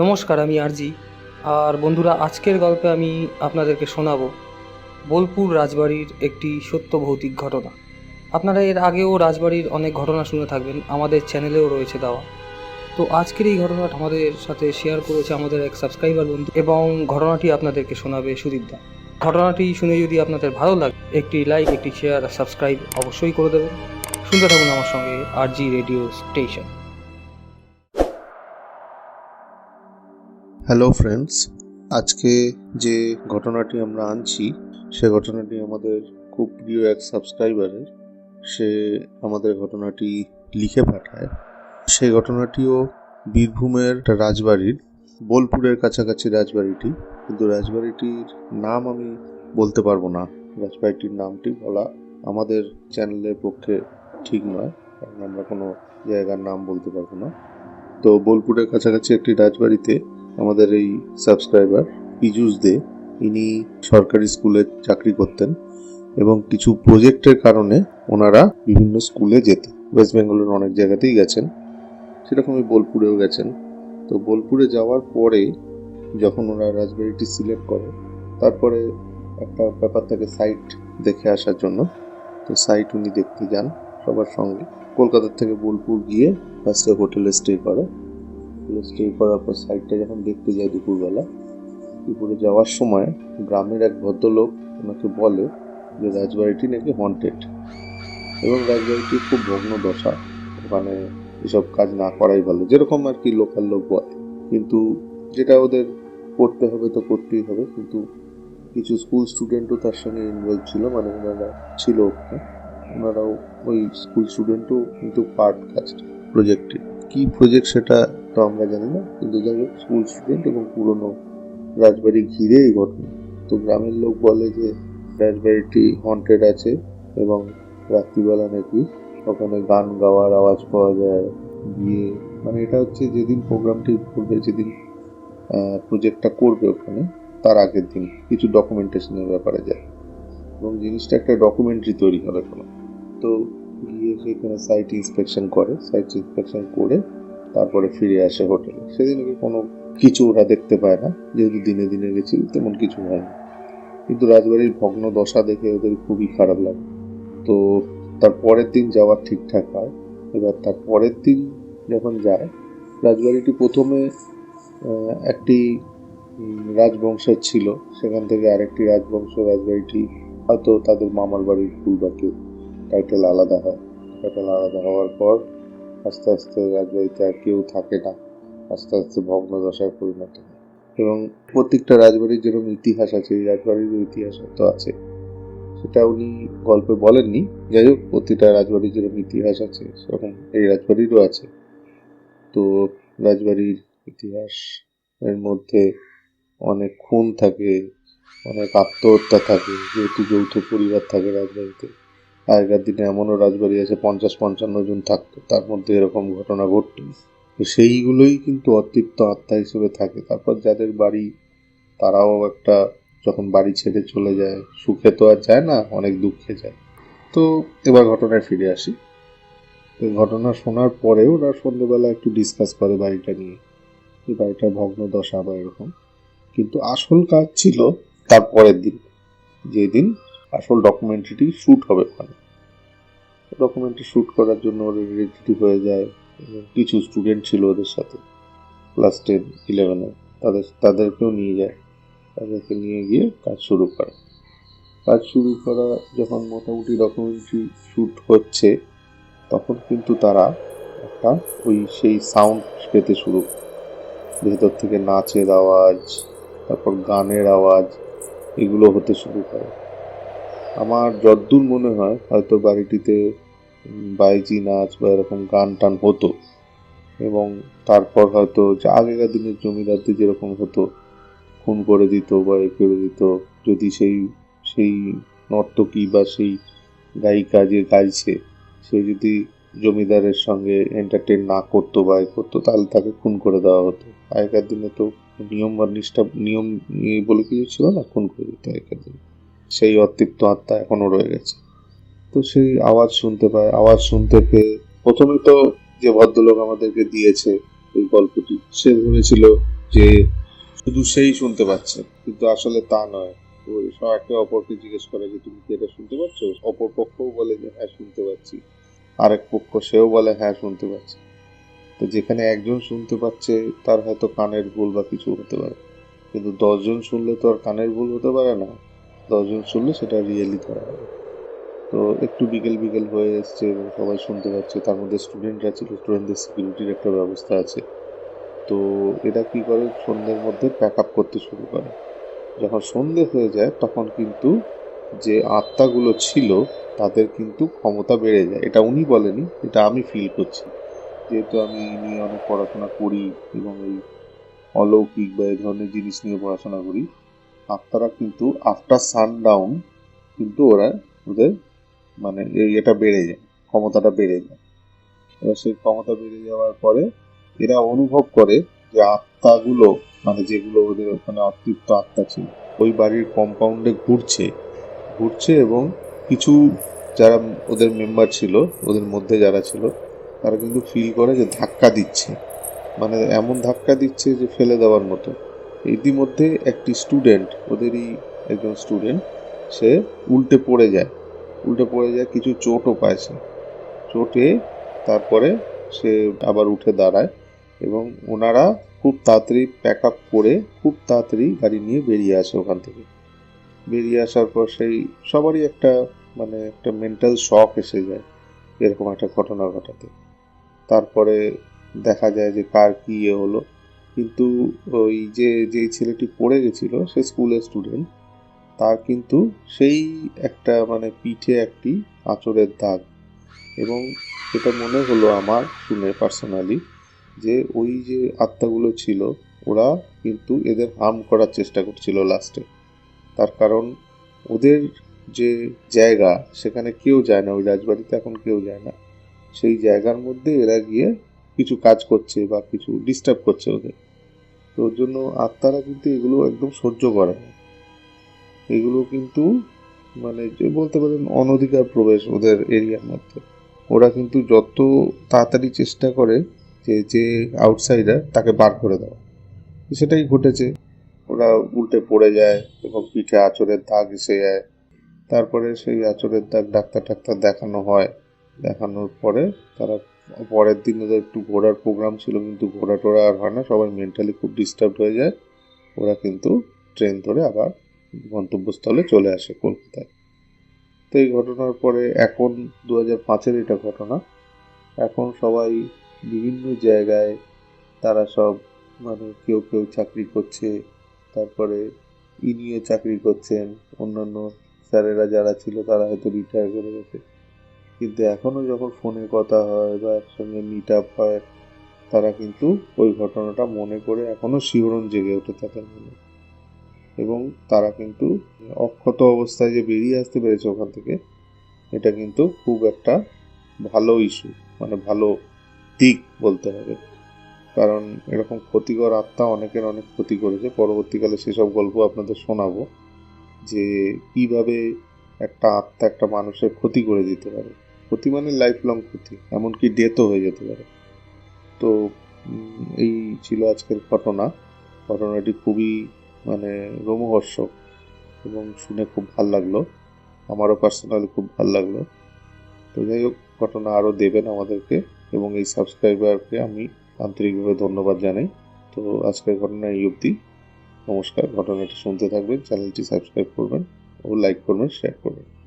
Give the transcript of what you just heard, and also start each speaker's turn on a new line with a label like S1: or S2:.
S1: নমস্কার, আমি আরজি। আর বন্ধুরা, আজকের গল্পে আমি আপনাদেরকে শোনাবো বোলপুর রাজবাড়ির একটি সত্য ভৌতিক ঘটনা। আপনারা এর আগেও রাজবাড়ির অনেক ঘটনা শুনে থাকবেন, আমাদের চ্যানেলেও রয়েছে দেওয়া। তো আজকের এই ঘটনাটা আমাদের সাথে শেয়ার করেছে আমাদের এক সাবস্ক্রাইবার বন্ধু এবং ঘটনাটি আপনাদেরকে শোনাবে সুদীপদা ঘটনাটি শুনে যদি আপনাদের ভালো লাগে, একটি লাইক একটি শেয়ার আর সাবস্ক্রাইব অবশ্যই করে দেবেন। শুনতে থাকুন আমার সঙ্গে RJ radio station.
S2: Hello friends আজকে যে ঘটনাটি আমরা আনছি, সে ঘটনাটি আমাদের খুব প্রিয় এক সাবস্ক্রাইবারের সে আমাদের ঘটনাটি লিখে পাঠায়। সেই ঘটনাটিও বীরভূমের একটা রাজবাড়ির, বোলপুরের কাছাকাছি রাজবাড়িটি। কিন্তু রাজবাড়িটির নাম আমি বলতে পারব না। রাজবাড়িটির নামটি বলা আমাদের চ্যানেলের পক্ষে ঠিক নয়, কারণ আমরা কোনো জায়গার নাম বলতে পারব না। তো বোলপুরের কাছাকাছি একটি রাজবাড়িতে আমাদের এই সাবস্ক্রাইবার পীযুষ দে। ইনি সরকারি স্কুলে চাকরি করতেন এবং কিছু প্রজেক্টের কারণে ওনারা বিভিন্ন স্কুলে যেতেন ওয়েস্ট বেঙ্গলের অনেক জায়গাতেই গেছেন। সেরকমই বোলপুরেও গেছেন। তো বোলপুরে যাওয়ার পরে যখন ওরা রাজবাড়িটি সিলেক্ট করে, তারপরে একটা ব্যাপার থাকে সাইট দেখে আসার জন্য। তো সাইট উনি দেখতে যান সবার সঙ্গে। কলকাতা থেকে বোলপুর গিয়ে ফার্স্টে হোটেলে স্টে করে স্টে করার পর সাইডটা যখন দেখতে যায় দুপুরবেলা, দুপুরে যাওয়ার সময় গ্রামের এক ভদ্রলোক ওনাকে বলে যে রাজবাড়িটি নাকি হন্টেড এবং রাজবাড়িটি খুব ভগ্ন দশা। ওখানে এসব কাজ না করাই ভালো, যেরকম আর কি লোকাল লোক বলে। কিন্তু যেটা ওদের করতে হবে তো করতেই হবে, কিন্তু কিছু স্কুল স্টুডেন্টও তার সঙ্গে ইনভলভ ছিল মানে ওনারা ছিল ওখানে। ওনারাও ওই স্কুল স্টুডেন্টও কিন্তু পার্ট কাজটা প্রজেক্টে কি প্রজেক্ট সেটা তো আমরা জানি না, কিন্তু যাই হোক স্কুল স্টুডেন্ট এবং পুরনো রাজবাড়ি ঘিরে এই ঘটনা। তো গ্রামের লোক বলে যে, রাজবাড়িটি হন্টেড আছে এবং রাত্রিবেলা নাকি ওখানে গান গাওয়ার আওয়াজ পাওয়া যায়। বিয়ে মানে এটা হচ্ছে যেদিন প্রোগ্রামটি করবে, যেদিন প্রজেক্টটা করবে ওখানে, তার আগের দিন কিছু ডকুমেন্টেশনের ব্যাপারে যায়। এবং জিনিসটা একটা ডকুমেন্টারি তৈরি হবে কোনো তো গিয়ে সেখানে সাইট ইন্সপেকশন করে সাইট ইন্সপেকশন করে তারপরে ফিরে আসে হোটেলে সেদিনকে কোনো কিছু ওরা দেখতে পায় না, যেহেতু দিনে দিনে গেছিল তেমন কিছু হয় না। কিন্তু রাজবাড়ির ভগ্ন দশা দেখে ওদের খুবই খারাপ লাগে। তো তার পরের দিন যাওয়ার ঠিকঠাক হয়। এবার তার পরের দিন যখন যায়, রাজবাড়িটি প্রথমে একটি রাজবংশের ছিল। সেখান থেকে আরেকটি রাজবংশ, রাজবাড়িটি হয়তো তাদের মামার বাড়ির ফুল বা কেউ টাইটেল আলাদা হয়। টাইটেল আলাদা হওয়ার পর আস্তে আস্তে রাজবাড়িতে আর কেউ থাকে না। আস্তে আস্তে ভগ্ন দশায় পরিণত হয়। এবং প্রত্যেকটা রাজবাড়ির যেরকম ইতিহাস আছে, এই রাজবাড়িরও ইতিহাস তো আছে। সেটা উনি গল্পে বলেননি। যাই হোক, প্রতিটা রাজবাড়ির যেরকম ইতিহাস আছে, সেরকম এই রাজবাড়িরও আছে। তো রাজবাড়ির ইতিহাস এর মধ্যে অনেক খুন থাকে, অনেক আত্মহত্যা থাকে, যেহেতু যৌথ পরিবার থাকে রাজবাড়িতে। আগেকার দিনে এমনও রাজবাড়ি আছে, পঞ্চাশ পঞ্চান্ন জন থাকতো। তার মধ্যে এরকম ঘটনা ঘটতো। তো সেইগুলোই কিন্তু অতৃপ্ত আত্মা হিসেবে থাকে। তারপর যাদের বাড়ি, তারাও একটা যখন বাড়ি ছেড়ে চলে যায়, সুখে তো আর যায় না, অনেক দুঃখে যায়। তো এবার ঘটনায় ফিরে আসি। তো ঘটনা শোনার পরে ওরা সন্ধ্যেবেলা একটু ডিসকাস করে বাড়িটা নিয়ে। যে বাড়িটা ভগ্ন দশা বা এরকম। কিন্তু আসল কাজ ছিল তার পরের দিন। যেদিন আসল ডকুমেন্টারিটি শ্যুট হবে ওখানে। ডকুমেন্টারি শ্যুট করার জন্য ওরা রেডি হয়ে যায়। কিছু স্টুডেন্ট ছিল ওদের সাথে ক্লাস টেন ইলেভেনে তাদের, তাদেরকেও নিয়ে যায়। তাদেরকে নিয়ে গিয়ে কাজ শুরু করে। কাজ শুরু করা যখন মোটামুটি ডকুমেন্টারি শ্যুট হচ্ছে, তখন কিন্তু তারা একটা ওই সেই সাউন্ড পেতে শুরু। ভেতর থেকে নাচের আওয়াজ, তারপর গানের আওয়াজ, এগুলো হতে শুরু করে। আমার যদ্দূর মনে হয় হয়তো বাড়িটিতে বাইজি নাচ বা এরকম গান টান হতো। এবং তারপর হয়তো যে আগেকার দিনের জমিদারদের যেরকম হতো, খুন করে দিত বা এ করে দিত, যদি সেই সেই নর্তকী বা সেই গায়িকা যে গাইছে, সে যদি জমিদারের সঙ্গে এন্টারটেন না করতো বা এ করতো, তাহলে তাকে খুন করে দেওয়া হতো। আগেকার দিনে তো নিয়ম বা নিষ্ঠা, নিয়ম নিয়ে বলে কিছু ছিল না, খুন করে দিত আগেকার দিনে। সেই অতৃপ্ত আত্মা এখনও রয়ে গেছে। তো সেই আওয়াজ শুনতে পায়, আওয়াজ শুনতে পেয়ে প্রথমে তো যে ভদ্রলোক আমাদেরকে দিয়েছে এই গল্পটি, সে ভেবেছিল যে শুধু সেই শুনতে পাচ্ছে, কিন্তু আসলে তা নয়। ওই সব একে অপরকে জিজ্ঞেস করে যে, তুমি কি এটা শুনতে পাচ্ছ? অপর পক্ষও বলে যে হ্যাঁ শুনতে পাচ্ছি। আরেক পক্ষ সেও বলে হ্যাঁ শুনতে পাচ্ছি। তো যেখানে একজন শুনতে পাচ্ছে, তার হয়তো কানের ভুল বা কিছু হতে পারে। কিন্তু দশজন শুনলে তো আর কানের ভুল হতে পারে না। দশজন শুনলে সেটা রিয়েলি ধরা হবে তো একটু বিকেল বিকেল হয়ে এসছে এবং সবাই শুনতে পাচ্ছে, তার মধ্যে স্টুডেন্টরা ছিল স্টুডেন্টদের সিকিউরিটির একটা ব্যবস্থা আছে। তো এরা কি করে? সন্ধ্যের মধ্যে প্যাক আপ করতে শুরু করে। যখন সন্ধে হয়ে যায়, তখন কিন্তু যে আত্মাগুলো ছিল, তাদের কিন্তু ক্ষমতা বেড়ে যায়। এটা উনি বলেনি এটা আমি ফিল করছি। যেহেতু আমি এই নিয়ে অনেক পড়াশোনা করি এবং এই অলৌকিক বা এই ধরনের জিনিস নিয়ে পড়াশোনা করি আত্মারা কিন্তু আফটার সানডাউন কিন্তু ওরা ওদের মানে এটা বেড়ে যায়, ক্ষমতাটা বেড়ে যায়। এবার সেই ক্ষমতা বেড়ে যাওয়ার পরে এরা অনুভব করে যে আত্মাগুলো মানে যেগুলো ওদের ওখানে অতৃপ্ত আত্মা ছিল, ওই বাড়ির কম্পাউন্ডে ঘুরছে। ঘুরছে এবং কিছু যারা ওদের মেম্বার ছিল, ওদের মধ্যে যারা ছিল, তারা কিন্তু ফিল করে যে ধাক্কা দিচ্ছে। মানে এমন ধাক্কা দিচ্ছে যে ফেলে দেওয়ার মতো। ইতিমধ্যে একটি স্টুডেন্ট ওদেরই একজন স্টুডেন্ট সে উল্টে পড়ে যায়। উল্টে পড়ে যায়, কিছু চোটও পায় সে। চোটে তারপরে সে আবার উঠে দাঁড়ায় এবং ওনারা খুব তাড়াতাড়ি প্যাক আপ করে খুব তাড়াতাড়ি গাড়ি নিয়ে বেরিয়ে আসে ওখান থেকে। বেরিয়ে আসার পর সেই সবারই একটা মানে একটা মেন্টাল শক এসে যায়, এরকম একটা ঘটনা ঘটাতে। তারপরে দেখা যায় যে কার কি ইয়ে হলো। কিন্তু ওই যে যেই ছেলেটি পড়ে গেছিল, সে স্কুলের স্টুডেন্ট তার কিন্তু সেই একটা মানে পিঠে একটি আঁচড়ের দাগ। এবং সেটা মনে হলো আমার শুনে পার্সোনালি যে, ওই যে আত্মাগুলো ছিল, ওরা কিন্তু এদের হার্ম করার চেষ্টা করছিল লাস্টে তার কারণ ওদের যে জায়গা, সেখানে কেউ যায় না, ওই রাজবাড়িতে এখন কেউ যায় না। সেই জায়গার মধ্যে এরা গিয়ে কিছু কাজ করছে বা কিছু ডিস্টার্ব করছে ওদের। তো ওর জন্য আত্মারা কিন্তু এগুলো একদম সহ্য করে না। এগুলো কিন্তু মানে যে বলতে পারেন অনধিকার প্রবেশ ওদের এরিয়ার মধ্যে। ওরা কিন্তু যত তাড়াতাড়ি চেষ্টা করে যে যে আউটসাইডার তাকে বার করে দেওয়া। সেটাই ঘটেছে। ওরা উল্টে পড়ে যায় এবং পিঠে আঁচড়ের দাগ এসে যায়। তারপরে সেই আঁচড়ের দাগ ডাক্তার টাক্তার দেখানো হয়। দেখানোর পরে তারা পরের দিন ওদের একটু ঘোরার প্রোগ্রাম ছিল, কিন্তু ঘোরা টোরা আর হয় না, সবাই মেন্টালি খুব ডিস্টার্ব হয়ে যায়। ওরা কিন্তু ট্রেন ধরে আবার গন্তব্যস্থলে চলে আসে কলকাতায়। তো এই ঘটনার পরে এখন দু হাজার পাঁচের এটা ঘটনা। এখন সবাই বিভিন্ন জায়গায় তারা সব মানে কেউ কেউ চাকরি করছে, তারপরে ইনিও চাকরি করছেন, অন্যান্য স্যারেরা যারা ছিল তারা হয়তো রিটায়ার করে গেছে। কিন্তু এখনও যখন ফোনে কথা হয় বা একসঙ্গে মিট আপ হয়, তারা কিন্তু ওই ঘটনাটা মনে করে এখনও শিহরণ জেগে ওঠে তাদের মনে। এবং তারা কিন্তু অক্ষত অবস্থায় যে বেরিয়ে আসতে পেরেছে ওখান থেকে, এটা কিন্তু খুব একটা ভালো ইস্যু মানে ভালো দিক বলতে হবে। কারণ এরকম ক্ষতিকর আত্মা অনেকের অনেক ক্ষতি করেছে। পরবর্তীকালে সেসব গল্প আপনাদের শোনাবো, যে কীভাবে একটা আত্মা একটা মানুষের ক্ষতি করে দিতে পারে। ক্ষতি মানে লাইফ লং ক্ষতি, এমনকি ডেথও হয়ে যেতে পারে। তো এই ছিল আজকের ঘটনা। ঘটনাটি খুবই মানে রোমহর্ষক এবং শুনে খুব ভালো লাগল। আমারও পার্সোনালি খুব ভালো লাগল। তো যাই হোক, ঘটনা আরও দেবেন আমাদেরকে এবং এই সাবস্ক্রাইবারকে আমি আন্তরিকভাবে ধন্যবাদ জানাই। তো আজকের ঘটনা এই অবধি। নমস্কার, ঘটনাটি শুনতে থাকবেন, চ্যানেলটি সাবস্ক্রাইব করবেন ও লাইক করবেন শেয়ার করবেন।